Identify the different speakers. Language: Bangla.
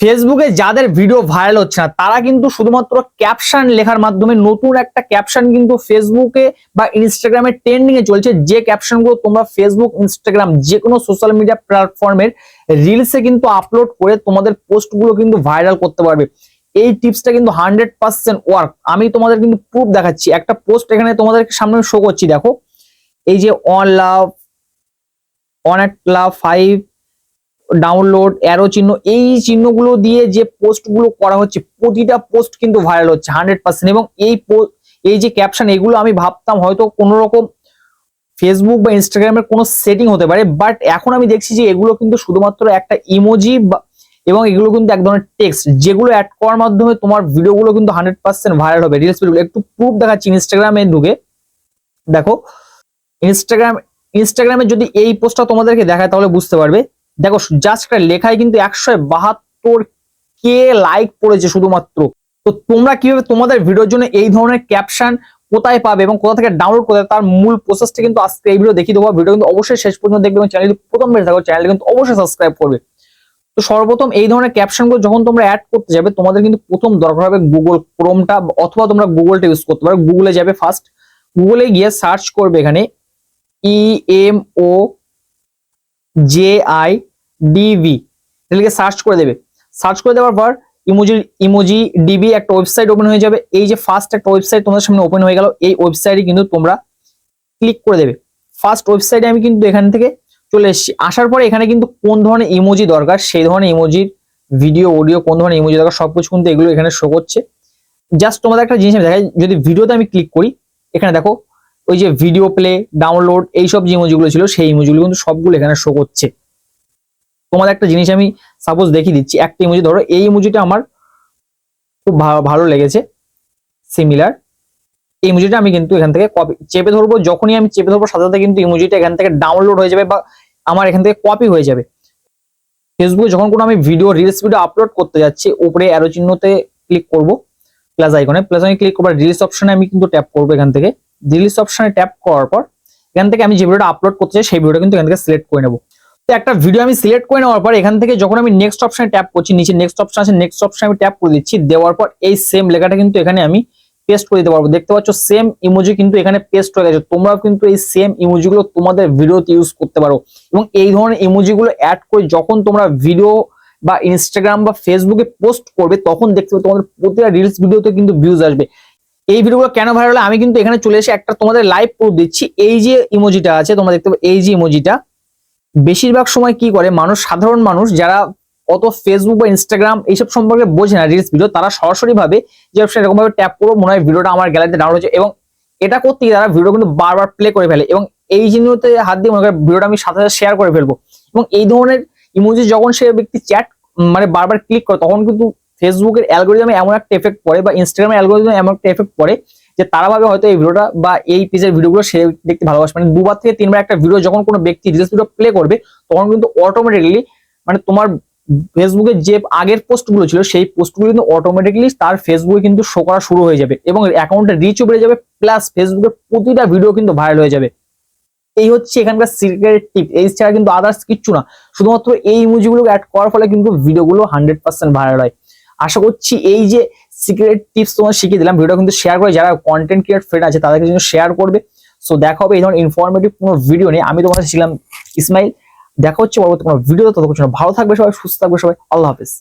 Speaker 1: ফেসবুকে যাদের ভিডিও ভাইরাল হচ্ছে না, তারা কিন্তু শুধুমাত্র ক্যাপশন লেখার মাধ্যমে নতুন একটা ক্যাপশন কিন্তু ফেসবুকে বা ইনস্টাগ্রামে ট্রেন্ডিং এ চলছে। যে ক্যাপশনগুলো তোমরা ফেসবুক ইনস্টাগ্রাম যে কোনো সোশ্যাল মিডিয়া প্ল্যাটফর্মের রিলসে কিন্তু আপলোড করে তোমাদের পোস্টগুলো কিন্তু ভাইরাল করতে পারবে। এই টিপসটা কিন্তু হান্ড্রেড পার্সেন্ট ওয়ার্ক আমি তোমাদের কিন্তু প্রুফ দেখাচ্ছি। একটা পোস্ট এখানে তোমাদের সামনে শো করছি, দেখো। এই যে on love on love five download arrow চিহ্ন, এই চিহ্নগুলো দিয়ে যে পোস্টগুলো করা হচ্ছে, প্রতিটা পোস্ট কিন্তু ভাইরাল হচ্ছে হান্ড্রেড পার্সেন্ট এবং এই এই যে ক্যাপশন এগুলো আমি ভাবতাম হয়তো কোনো রকম ফেসবুক বা ইনস্টাগ্রামের কোনো সেটিং হতে পারে বাট এখন আমি দেখছি যে এগুলো কিন্তু শুধুমাত্র একটা ইমোজি এবং এগুলো কিন্তু এক ধরনের টেক্সট যেগুলো অ্যাড করার মাধ্যমে তোমার ভিডিওগুলো কিন্তু হান্ড্রেড পার্সেন্ট ভাইরাল হবে। রিলস ভিডিও একটু প্রুফ দেখাচ্ছি ইনস্টাগ্রামে ঢুকে। দেখো ইনস্টাগ্রাম ইনস্টাগ্রামে যদি এই পোস্টটা তোমাদেরকে দেখায় তাহলে বুঝতে পারবে। দেখো জাস্ট লেখায় কিন্তু একশো বাহাত্তর কে লাইক পড়েছে শুধুমাত্র। তো তোমরা কীভাবে তোমাদের ভিডিওর জন্য এই ধরনের ক্যাপশন কোথায় পাবে এবং কোথা থেকে ডাউনলোড করতে তার মূল প্রসেসটা কিন্তু আজকে এই ভিডিও দেখিয়ে দেবো। ভিডিও কিন্তু অবশ্যই শেষ পর্যন্ত দেখবে এবং চ্যানেল প্রথম বেড়ে থাকো চ্যানেল কিন্তু অবশ্যই সাবস্ক্রাইব করবে। তো সর্বপ্রথম এই ধরনের ক্যাপশনগুলো যখন তোমরা অ্যাড করতে যাবে, তোমাদের কিন্তু প্রথম দরকার হবে গুগল ক্রোমটা অথবা তোমরা গুগলটা ইউজ করতে পারো। গুগলে যাবে ফার্স্ট গুগলে গিয়ে সার্চ করবে এখানে E M O J I DB এটাকে সার্চ করে দেবে। সার্চ করে দেওয়ার পর ইমোজি ইমোজি ডিবি একটা ওয়েবসাইট ওপেন হয়ে যাবে। এই যে ফার্স্ট একটা ওয়েবসাইট তোমাদের সামনে ওপেন হয়ে গেল, এই ওয়েবসাইটে কিন্তু তোমরা ক্লিক করে দেবে। ফার্স্ট ওয়েবসাইটে আমি কিন্তু এখান থেকে চলে এসেছি। আসার পরে এখানে কিন্তু কোন ধরনের ইমোজি দরকার, সেই ধরনের ইমোজির ভিডিও অডিও কোন ধরনের ইমোজি দরকার, সবকিছু কিন্তু এগুলো এখানে শো করছে। জাস্ট তোমাদের একটা জিনিস আমি দেখাই, যদি ভিডিওতে আমি ক্লিক করি, এখানে দেখো, ওই যে ভিডিও প্লে ডাউনলোড এইসব যে ইমোজিগুলো ছিল, সেই ইমোজিগুলো কিন্তু সবগুলো এখানে শো করছে। তোমাদের একটা জিনিস আমি সাপোজ দেখিয়ে দিচ্ছি, একটা ইমোজি ধরো এই ইমোজিটা আমার খুব ভালো লেগেছে সিমিলার এই ইমোজিটা আমি কিন্তু এখান থেকে কপি চেপে ধরবো, যখনই আমি চেপে ধরবো, সাথে সাথে কিন্তু ইমোজিটা এখান থেকে ডাউনলোড হয়ে যাবে বা আমার এখান থেকে কপি হয়ে যাবে। ফেসবুকে যখন কোনো আমি ভিডিও রিলস ভিডিও আপলোড করতে যাচ্ছি, উপরে অ্যারো চিহ্নতে ক্লিক করব প্লাস আইকনে প্লাস আইকনে ক্লিক করবার রিলস অপশনে আমি কিন্তু ট্যাপ করব এখান থেকে। রিলিজ অপশনে ট্যাপ করার পর, এখান থেকে আমি যে ভিডিওটা আপলোড করতে চাই, সেই ভিডিওটা কিন্তু এখান থেকে সিলেক্ট করে নেব। একটা ভিডিও আমি সিলেক্ট করে নেওয়ার পর এখান থেকে যখন আমি নেক্সট অপশনে ট্যাপ করছি, নিচে নেক্সট অপশন আছে নেক্সট অপশনে আমি ট্যাপ করে দিচ্ছি, দেওয়ার পর এই সেম লেখাটা কিন্তু এখানে আমি পেস্ট করে দিতে পারব। দেখতে পাচ্ছ সেম ইমোজি কিন্তু এখানে পেস্ট হয়ে গেছে। তোমরাও কিন্তু এই সেম ইমোজিগুলো তোমাদের ভিডিওতে ইউজ করতে পারো। এবং এই ধরনের ইমোজিগুলো অ্যাড করে যখন তোমরা ভিডিও বা ইনস্টাগ্রাম বা ফেসবুকে পোস্ট করবে, তখন দেখতে পাবে তোমাদের প্রতিটা রিলস ভিডিওতে কিন্তু ভিউজ আসবে। এই ভিডিওগুলো কেন ভাইরাল আমি কিন্তু এখানে চলে এসে একটা তোমাদের লাইভ প্রুফ দিচ্ছি। এই যে ইমোজিটা আছে, তোমরা দেখতে পাবে, এই যে ইমোজিটা বেশিরভাগ সময় কি করে? মানুষ, সাধারণ মানুষ যারা অত ফেসবুক বা ইনস্টাগ্রাম এইসব সম্পর্কে বোঝে না রিলস ভিডিও তারা সরাসরি ভাবে যে অপশন এরকম ভাবে ট্যাপ করব মনে হয় ভিডিওটা আমার গ্যালারিতে ডাউনলোড হচ্ছে এবং এটা করতে গিয়ে তারা ভিডিও কিন্তু বারবার প্লে করে ফেলে এবং এই জিনিসতে হাত দিয়ে মনে করে ভিডিওটা আমি সাথে সাথে শেয়ার করে ফেলব। এবং এই ধরনের ইমোজি যখন সে ব্যক্তি চ্যাট মানে বারবার ক্লিক করে, তখন কিন্তু ফেসবুকের অ্যালগোরিদমে এমন একটা এফেক্ট পড়ে বা ইনস্টাগ্রামের অ্যালগোরিদমে এমন একটা এফেক্ট পড়ে যে তারা ভাবে হয়তো এই ভিডিওটা বা এই পেজের ভিডিওগুলো সে দেখতে ভালোবাসে মানে দুবার থেকে তিনবার একটা ভিডিও যখন কোনো ব্যক্তি রিলস ভিডিও প্লে করবে, তখন কিন্তু অটোমেটিকলি মানে তোমার ফেসবুকে যে আগের পোস্টগুলো ছিল, সেই পোস্টগুলো কিন্তু অটোমেটিকলি তার ফেসবুকে কিন্তু শো করা শুরু হয়ে যাবে এবং অ্যাকাউন্টের রিচও বেড়ে যাবে প্লাস ফেসবুকের প্রতিটা ভিডিও কিন্তু ভাইরাল হয়ে যাবে। এই হচ্ছে এখানকার সিক্রেট টিপ এই ছাড়া কিন্তু আদার্স কিচ্ছু না। শুধুমাত্র এই ইমোজিগুলো অ্যাড করার ফলে কিন্তু ভিডিওগুলো হান্ড্রেড পার্সেন্ট ভাইরাল হয়। আশা করছি এই যে সিক্রেট টিপস তোমার শিখিয়ে দিলাম। ভিডিও কিন্তু শেয়ার করে যারা কন্টেন্ট ক্রিয়েট ফ্রেন্ড আছে, তাদেরকে জন্য শেয়ার করবে। সো দেখা হবে এই ধরনের ইনফরমেটিভ কোনো ভিডিও নিয়ে। আমি তোমাদের ছিলাম ইসমাইল। দেখা হচ্ছে পরবর্তী কোনো ভিডিও ততক্ষণ ভালো থাকবে সবাই, সুস্থ থাকবে সবাই। আল্লাহ হাফিজ।